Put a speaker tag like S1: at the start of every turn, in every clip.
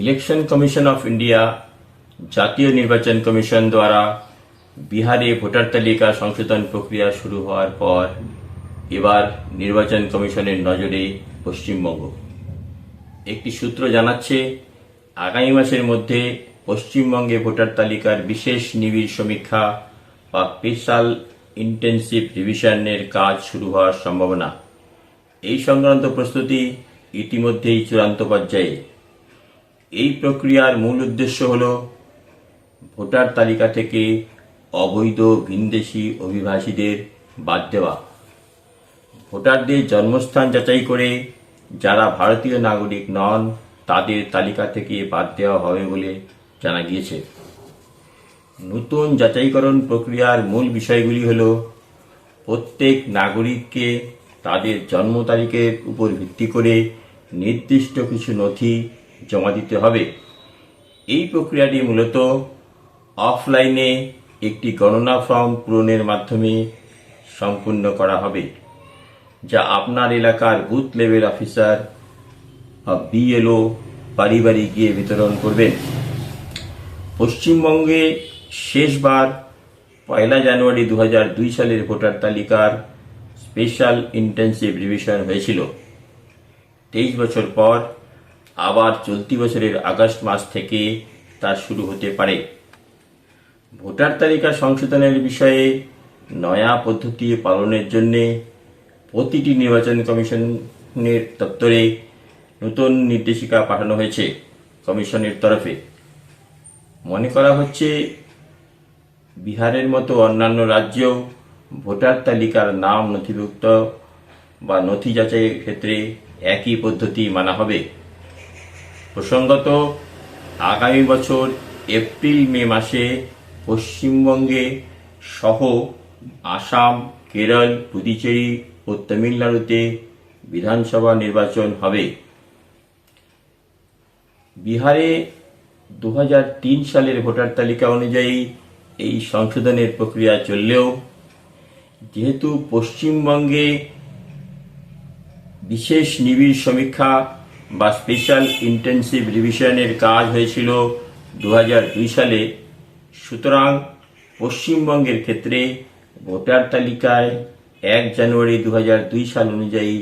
S1: Election commission of India, জাতীয় নির্বাচন commission দ্বারা বিহারে ভোটার তালিকা সংশোধন প্রক্রিয়া শুরু হওয়ার পর এবার নির্বাচন কমিশনের নজরে পশ্চিমবঙ্গ। একটি সূত্র জানাচ্ছে, আগামী মাসের মধ্যে পশ্চিমবঙ্গে ভোটার তালিকার বিশেষ নিবিড় সমীক্ষা বা স্পেশাল ইন্টেন্সিভ রিভিশনের কাজ শুরু হওয়ার সম্ভাবনা। এই সংক্রান্ত প্রস্তুতি ইতিমধ্যেই চূড়ান্ত পর্যায়ে। এই প্রক্রিয়ার মূল উদ্দেশ্য হল ভোটার তালিকা থেকে অবৈধ ভিনদেশি অভিবাসীদের বাদ দেওয়া। ভোটারদের জন্মস্থান যাচাই করে যারা ভারতীয় নাগরিক নন, তাদের তালিকা থেকে বাদ দেওয়া হবে বলে জানা গিয়েছে। নতুন যাচাইকরণ প্রক্রিয়ার মূল বিষয়গুলি হল, প্রত্যেক নাগরিককে তাদের জন্ম তারিখের উপর ভিত্তি করে নির্দিষ্ট কিছু নথি জমা দিতে হবে। এই প্রক্রিয়াটি মূলত অফলাইনে একটি গণনা ফর্ম পূরণের মাধ্যমে সম্পূর্ণ করা হবে, যা আপনার এলাকার বুথ লেভেল অফিসার বা বিএলও বাড়ি বাড়ি গিয়ে বিতরণ করবেন। পশ্চিমবঙ্গে শেষবার পয়লা জানুয়ারি দু দুই সালের ভোটার তালিকার স্পেশাল ইন্টেন্সিভ রিভিশন হয়েছিল। তেইশ বছর পর আবার চলতি বছরের আগস্ট মাস থেকে তা শুরু হতে পারে। ভোটার তালিকা সংশোধনের বিষয়ে নয়া পদ্ধতি পালনের জন্যে প্রতিটি নির্বাচন কমিশনের দপ্তরে নতুন নির্দেশিকা পাঠানো হয়েছে কমিশনের তরফে। মনে করা হচ্ছে বিহারের মতো অন্যান্য রাজ্যেও ভোটার তালিকার নাম নথিভুক্ত বা নথি যাচাইয়ের ক্ষেত্রে একই পদ্ধতি মানা হবে। প্রসঙ্গত, আগামী বছর এপ্রিল, মে মাসে পশ্চিমবঙ্গে সহ আসাম, কেরল, পুদুচেরি ও তামিলনাড়ুতে বিধানসভা নির্বাচন হবে। বিহারে দু হাজার তিন সালের ভোটার তালিকা অনুযায়ী এই সংশোধনের প্রক্রিয়া চললেও, যেহেতু পশ্চিমবঙ্গে বিশেষ নিবিড় সমীক্ষা বা স্পেশাল ইন্টেন্সিভ রিভিশনের কাজ হয়েছিল দু হাজার দুই সালে। সুতরাং পশ্চিমবঙ্গের ক্ষেত্রে ভোটার তালিকায় এক জানুয়ারি দু হাজার দুই সাল অনুযায়ী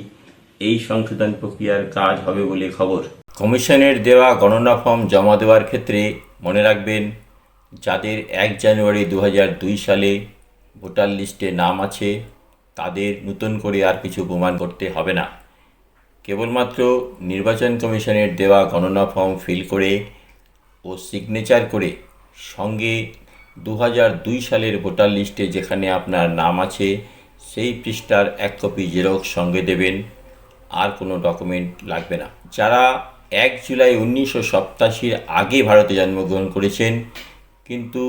S1: এই সংশোধন প্রক্রিয়ার কাজ হবে বলে খবর। কমিশনের দেওয়া গণনা ফর্ম জমা দেওয়ার ক্ষেত্রে মনে রাখবেন, যাদের এক জানুয়ারি দু হাজার দুই সালে ভোটার লিস্টে নাম আছে, তাদের নতুন করে আর কিছু প্রমাণ করতে হবে না। কেবলমাত্র নির্বাচন কমিশনের দেওয়া গণনা ফর্ম ফিল করে ও সিগনেচার করে সঙ্গে দু দুই সালের ভোটার লিস্টে যেখানে আপনার নাম আছে, সেই পৃষ্ঠার এক কপি জেরক্স সঙ্গে দেবেন। আর কোনো ডকুমেন্ট লাগবে না। যারা এক জুলাই উনিশশো সপ্তাশির আগে ভারতে জন্মগ্রহণ করেছেন, কিন্তু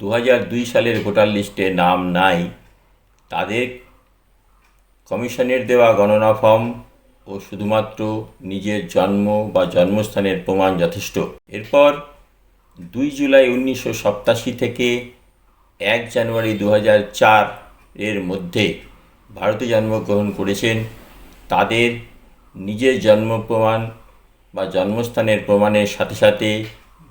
S1: দু দুই সালের ভোটার লিস্টে নাম নাই, তাদের কমিশনের দেওয়া গণনা ফর্ম ও শুধুমাত্র নিজের জন্ম বা জন্মস্থানের প্রমাণ যথেষ্ট। এরপর দুই জুলাই উনিশশো সপ্তাশি থেকে এক জানুয়ারি দু চার এর মধ্যে ভারতে জন্মগ্রহণ করেছেন। তাদের নিজের জন্ম প্রমাণ বা জন্মস্থানের প্রমাণের সাথে সাথে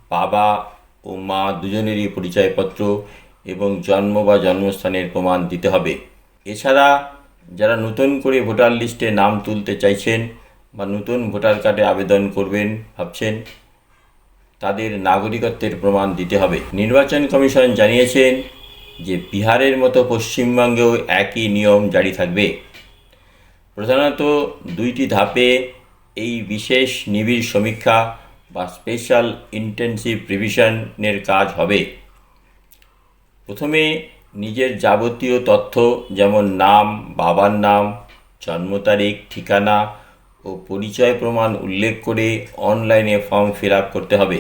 S1: বাবা ও মা দুজনেরই পরিচয়পত্র এবং জন্ম বা জন্মস্থানের প্রমাণ দিতে হবে। এছাড়া যারা নতুন করে ভোটার লিস্টে নাম তুলতে চাইছেন বা নতুন ভোটার কার্ডে আবেদন করবেন ভাবছেন, তাদের নাগরিকত্বের প্রমাণ দিতে হবে। নির্বাচন কমিশন জানিয়েছেন যে বিহারের মতো পশ্চিমবঙ্গেও একই নিয়ম জারি থাকবে। প্রধানত দুইটি ধাপে এই বিশেষ নিবিড় সমীক্ষা বা স্পেশাল ইন্টেন্সিভ রিভিশনের কাজ হবে। প্রথমে নিজের যাবতীয় তথ্য যেমন নাম, বাবার নাম, জন্ম তারিখ, ঠিকানা ও পরিচয় প্রমাণ উল্লেখ করে অনলাইনে ফর্ম ফিল আপ করতে হবে।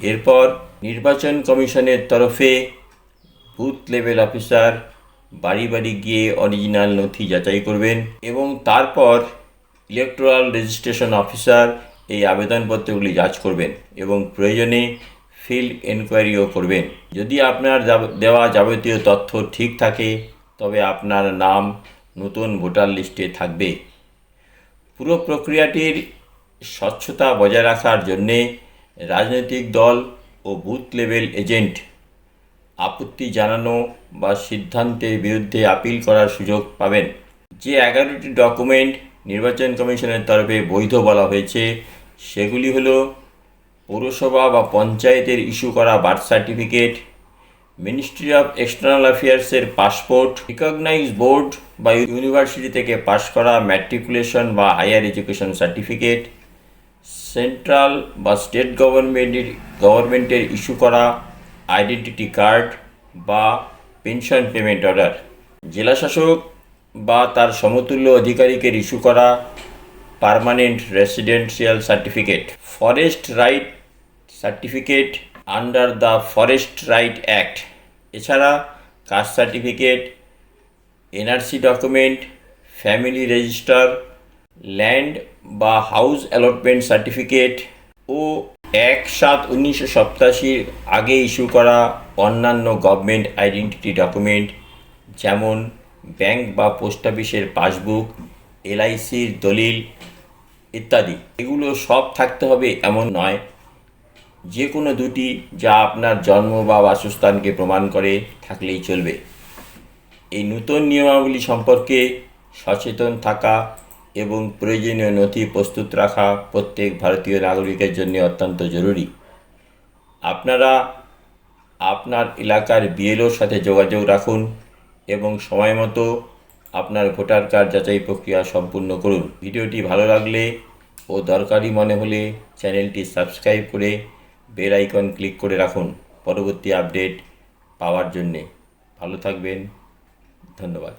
S1: এরপর নির্বাচন কমিশনের তরফে বুথ লেভেল অফিসার বাড়ি বাড়ি গিয়ে অরিজিনাল নথি যাচাই করবেন এবং তারপর ইলেকট্রাল রেজিস্ট্রেশন অফিসার এই আবেদনপত্রগুলি যাচ করবেন এবং প্রয়োজনে ফিল্ড এনকোয়ারিও করবেন। যদি আপনার দেওয়া যাবতীয় তথ্য ঠিক থাকে, তবে আপনার নাম নতুন ভোটার লিস্টে থাকবে। পুরো প্রক্রিয়াটির স্বচ্ছতা বজায় রাখার জন্যে রাজনৈতিক দল ও বুথ লেভেল এজেন্ট আপত্তি জানানো বা সিদ্ধান্তের বিরুদ্ধে আপিল করার সুযোগ পাবেন। যে এগারোটি ডকুমেন্ট নির্বাচন কমিশনের তরফে বৈধ বলা হয়েছে, সেগুলি হলো পৌরসভা বা পঞ্চায়েতের ইস্যু করা birth certificate, ministry of external অ্যাফেয়ার্সের passport recognise board বা ইউনিভার্সিটি থেকে পাশ করা ম্যাট্রিকুলেশন বা হায়ার এডুকেশন সার্টিফিকেট, সেন্ট্রাল বা স্টেট গভর্নমেন্টের গভর্নমেন্টের ইস্যু করা আইডেন্টিটি কার্ড বা পেনশন পেমেন্ট অর্ডার। জেলাশাসক বা তার সমতুল্য অধিকারীকে ইস্যু করা permanent residential certificate. Forest right certificate under the forest right act. এছাড়া caste certificate, NRC document, family register, land বা হাউস অ্যালটমেন্ট সার্টিফিকেট ও এক সাত উনিশশো সপ্তাশির আগে ইস্যু করা অন্যান্য গভর্নমেন্ট আইডেন্টিটি ডকুমেন্ট, যেমন ব্যাংক বা পোস্ট অফিসের পাসবুক, এলআইসির দলিল ইত্যাদি। এগুলো সব থাকতে হবে এমন নয়। যে কোনো দুটি যা আপনার জন্ম বা বাসস্থানকে প্রমাণ করে থাকলেই চলবে। এই নতুন নিয়মাবলী সম্পর্কে সচেতন থাকা এবং প্রয়োজনীয় নথি প্রস্তুত রাখা প্রত্যেক ভারতীয় নাগরিকের জন্য অত্যন্ত জরুরি। আপনারা আপনার এলাকার বিএলওর সাথে যোগাযোগ রাখুন এবং সময় মতো আপনার ভোটার কার্ড যাচাই প্রক্রিয়া সম্পূর্ণ করুন। ভিডিওটি ভালো লাগলে ও দরকারি মনে হলে চ্যানেলটি সাবস্ক্রাইব করে বেল আইকন ক্লিক করে রাখুন পরবর্তী আপডেট পাওয়ার জন্যে। ভালো থাকবেন। ধন্যবাদ।